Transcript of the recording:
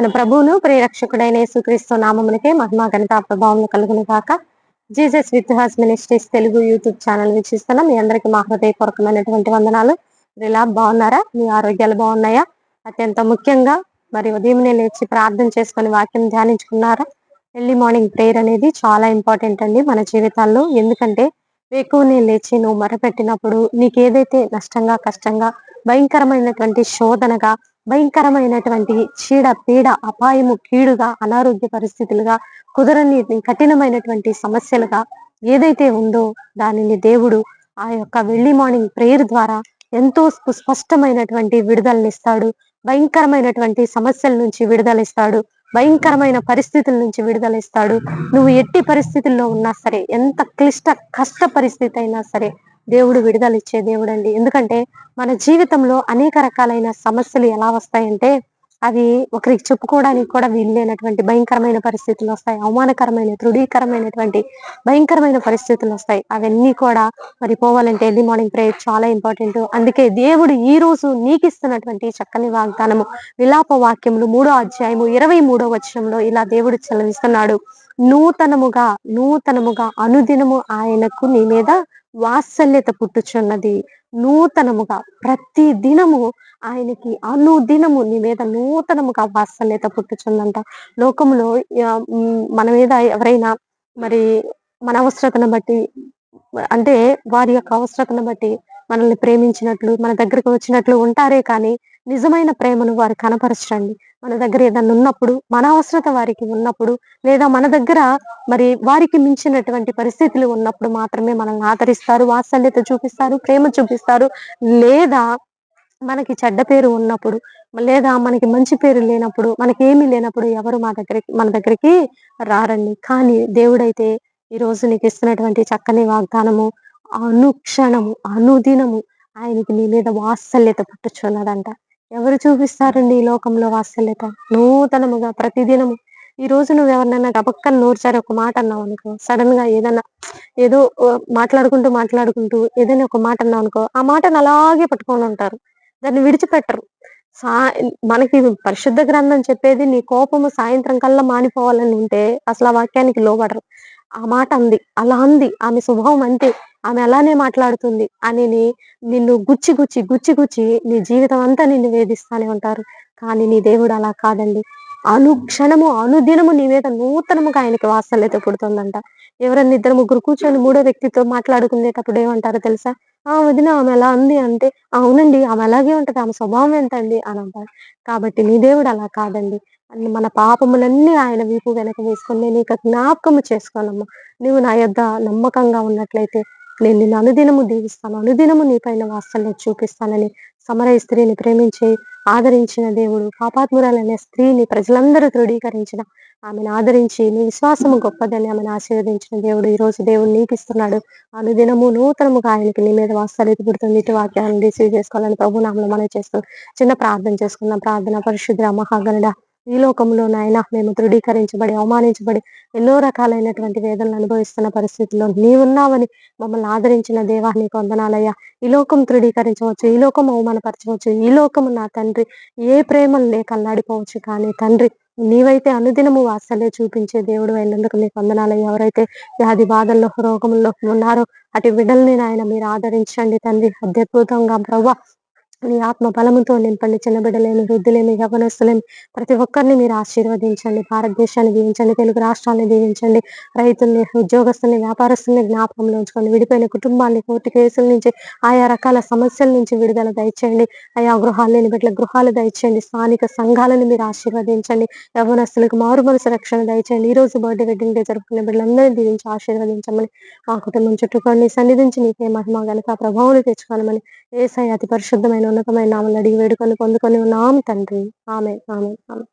మన ప్రభువును ప్రియరక్షకుడైన యేసుక్రీస్తు నామమునికే మహిమా ఘనత ప్రభావం కలుగును కాక Jesus with us ministries Telugu YouTube channel వీక్షిస్తున్నాం. మీ అందరికీ మా హృదయపూర్వకమైనటువంటి వందనాలు. ఇలా బాగున్నారా? మీ ఆరోగ్యాలు బాగున్నాయా? అత్యంత ముఖ్యంగా మరి ఉదయంనే లేచి ప్రార్థన చేసుకొని వాక్యం ధ్యానించుకున్నారా? ఎర్లీ మార్నింగ్ ప్రేయర్ అనేది చాలా ఇంపార్టెంట్ అండి మన జీవితాల్లో. ఎందుకంటే ఎక్కువనే లేచి నువ్వు మరపెట్టినప్పుడు నీకు ఏదైతే నష్టంగా కష్టంగా భయంకరమైనటువంటి శోధనగా భయంకరమైనటువంటి చీడ పీడ అపాయము కీడుగా అనారోగ్య పరిస్థితులుగా కుదరని కఠినమైనటువంటి సమస్యలుగా ఏదైతే ఉందో దానిని దేవుడు ఆ యొక్క వెళ్ళి మార్నింగ్ ప్రేయర్ ద్వారా ఎంతో స్పష్టమైనటువంటి విడుదలనిస్తాడు. భయంకరమైనటువంటి సమస్యల నుంచి విడుదలిస్తాడు భయంకరమైన పరిస్థితుల నుంచి విడుదలిస్తాడు నువ్వు ఎట్టి పరిస్థితుల్లో ఉన్నా సరే ఎంత క్లిష్ట కష్ట పరిస్థితి అయినా సరే దేవుడు విడుదలిచ్చే దేవుడు అండి ఎందుకంటే మన జీవితంలో అనేక రకాలైన సమస్యలు ఎలా వస్తాయంటే అవి ఒకరికి చెప్పుకోవడానికి కూడా వీల్లేనటువంటి భయంకరమైన పరిస్థితులు వస్తాయి. అవమానకరమైన తృఢీకరమైనటువంటి భయంకరమైన పరిస్థితులు వస్తాయి. అవన్నీ కూడా మరి పోవాలంటే ఎర్లీ మార్నింగ్ ప్రేయర్ చాలా ఇంపార్టెంట్. అందుకే దేవుడు ఈ రోజు నీకు ఇస్తున్నటువంటి చక్కని వాగ్దానము విలాప వాక్యములు మూడో అధ్యాయము ఇరవై మూడో వచనంలో ఇలా దేవుడు చలవిస్తున్నాడు. నూతనముగా నూతనముగా అనుదినము ఆయనకు నీ మీద వాత్సల్యత పుట్టుచున్నది. నూతనముగా ప్రతి దినము ఆయనకి అనుదినము నీ మీద నూతనముగా వాత్సల్యత పుట్టుచుందంట. లోకంలో మన మీద ఎవరైనా మరి మన అవసరతను బట్టి అంటే వారి యొక్క అవసరతను బట్టి మనల్ని ప్రేమించినట్లు మన దగ్గరకు వచ్చినట్లు ఉంటారే కానీ నిజమైన ప్రేమను వారు కనపరచండి మన దగ్గర ఏదన్నా ఉన్నప్పుడు మన అవసరత వారికి ఉన్నప్పుడు లేదా మన దగ్గర మరి వారికి మించినటువంటి పరిస్థితులు ఉన్నప్పుడు మాత్రమే మనల్ని ఆదరిస్తారు వాత్సల్యత చూపిస్తారు ప్రేమ చూపిస్తారు. లేదా మనకి చెడ్డ పేరు ఉన్నప్పుడు లేదా మనకి మంచి పేరు లేనప్పుడు మనకి ఏమీ లేనప్పుడు ఎవరు మా దగ్గరికి మన దగ్గరికి రారండి. కానీ దేవుడైతే ఈ రోజు నీకు ఇస్తున్నటువంటి చక్కని వాగ్దానము అనుక్షణము అనుదినము ఆయనకి నీ మీద వాత్సల్యత పుట్టుచున్నదంట. ఎవరు చూపిస్తారండి ఈ లోకంలో వాత్సల్యత? నూతనముగా ప్రతిదినము. ఈ రోజు నువ్వు ఎవరినైనా గబక్కన నూర్చారు ఒక మాట అన్నావు అనుకో సడన్గా ఏదైనా ఏదో మాట్లాడుకుంటూ మాట్లాడుకుంటూ ఏదైనా ఒక మాట అన్నావు అనుకో ఆ మాటను అలాగే పట్టుకొని ఉంటారు. దాన్ని విడిచిపెట్టరు. సా మనకి పరిశుద్ధ గ్రంథం చెప్పేది నీ కోపము సాయంత్రం కల్లా మానిపోవాలని ఉంటే అసలు ఆ వాక్యానికి లోబడరు. ఆ మాట అంది అలా అంది ఆమె స్వభావం అంతే. ఆమె అలానే మాట్లాడుతుంది. అని నిన్ను గుచ్చి గుచ్చి గుచ్చి గుచ్చి నీ జీవితం అంతా నిన్ను వేధిస్తానే ఉంటారు. కానీ నీ దేవుడు అలా కాదండి. అనుక్షణము అనుదినము నీ మీద నూతనముగా ఆయనకి వాత్సల్యత పుడుతుందంట. ఎవరన్నా ఇద్దరు ముగ్గురు కూర్చొని మూడో వ్యక్తితో మాట్లాడుకునేటప్పుడు ఏమంటారో తెలుసా? ఆ వదిన ఆమె ఎలా ఉంది అంటే అవునండి ఆమె అలాగే ఉంటది. ఆమె స్వభావం ఎంతండి? అని అంటారు. కాబట్టి నీ దేవుడు అలా కాదండి. మన పాపములన్నీ ఆయన వీపు వెనక వేసుకొని నేను ఇక జ్ఞాపకము చేసుకోనమ్మా. నువ్వు నా యొద్ద నమ్మకంగా ఉన్నట్లయితే నేను నిన్ను అనుదినము దీవిస్తాను. అనుదినము నీ పైన వాస్తల్యం చూపిస్తానని సమరయ స్త్రీని ప్రేమించి ఆదరించిన దేవుడు పాపాత్మురాలనే స్త్రీని ప్రజలందరూ దృఢీకరించిన ఆమెను ఆదరించి నీ విశ్వాసము గొప్పదని ఆమెను ఆశీర్వదించిన దేవుడు ఈ రోజు దేవుడు నీకిస్తున్నాడు. అనుదినము నూతనముగా ఆయనకి నీ మీద వాస్తలేదు పుడుతుంది ఇటు వాక్యాలను రిసీవ్ చేసుకోవాలని ప్రభు నామలు మనం చేస్తూ చిన్న ప్రార్థన చేసుకున్న ప్రార్థన పరిశుద్ర మహాగణుడ ఈ లోకంలో నాయన మేము దృఢీకరించబడి అవమానించబడి ఎన్నో రకాలైనటువంటి వేదనలు అనుభవిస్తున్న పరిస్థితుల్లో నీవున్నావని మమ్మల్ని ఆదరించిన దేవా నీకు వందనాలయ్యా. ఈ లోకం దృఢీకరించవచ్చు ఈ లోకం అవమానపరచవచ్చు ఈ లోకము నా తండ్రి. ఏ ప్రేమలు లేక అల్లాడిపోవచ్చు కానీ తండ్రి నీవైతే అనుదినము వాసలే చూపించే దేవుడు అయినందుకు నీకు వందనాలయ్యా. ఎవరైతే వ్యాధి బాధల్లో రోగంలో ఉన్నారో అటు బిడ్డల్ని నాయన మీరు ఆదరించండి తండ్రి. అత్యద్భుతంగా ప్రవ్వ నీ ఆత్మ బలముతో నింపండి చిన్న బిడ్డలేని వృద్ధులేమి యవనస్తులేమి ప్రతి ఒక్కరిని మీరు ఆశీర్వదించండి భారతదేశాన్ని దీవించండి తెలుగు రాష్ట్రాలను దీవించండి రైతుల్ని ఉద్యోగస్తుల్ని వ్యాపారస్తుల్ని జ్ఞాపకంలో ఉంచుకోండి. విడిపోయిన కుటుంబాన్ని కోర్టు కేసుల నుంచి ఆయా రకాల సమస్యల నుంచి విడుదల దయచేయండి. ఆయా గృహాలు లేని బిడ్డల గృహాలు దయచేయండి. స్థానిక సంఘాలను మీరు ఆశీర్వదించండి. యవనస్తులకు మారు మనసు రక్షణ దయచేయండి. ఈ రోజు బర్త్డే వెడ్డింగ్ డే జరుపుకునే బిడ్డలందరినీ దీవించి ఆశీర్వదించమని మా కుటుంబం చుట్టుకొని సన్నిధించి నీకే మహిమ గనక ప్రభావం తెచ్చుకోవాలని ఏసై అతి పరిశుద్ధమైన ఉన్నతమైన నామలు అడిగి వేడుకొని పొందుకొని ఉన్నాం తండ్రి. ఆమె ఆమె ఆమె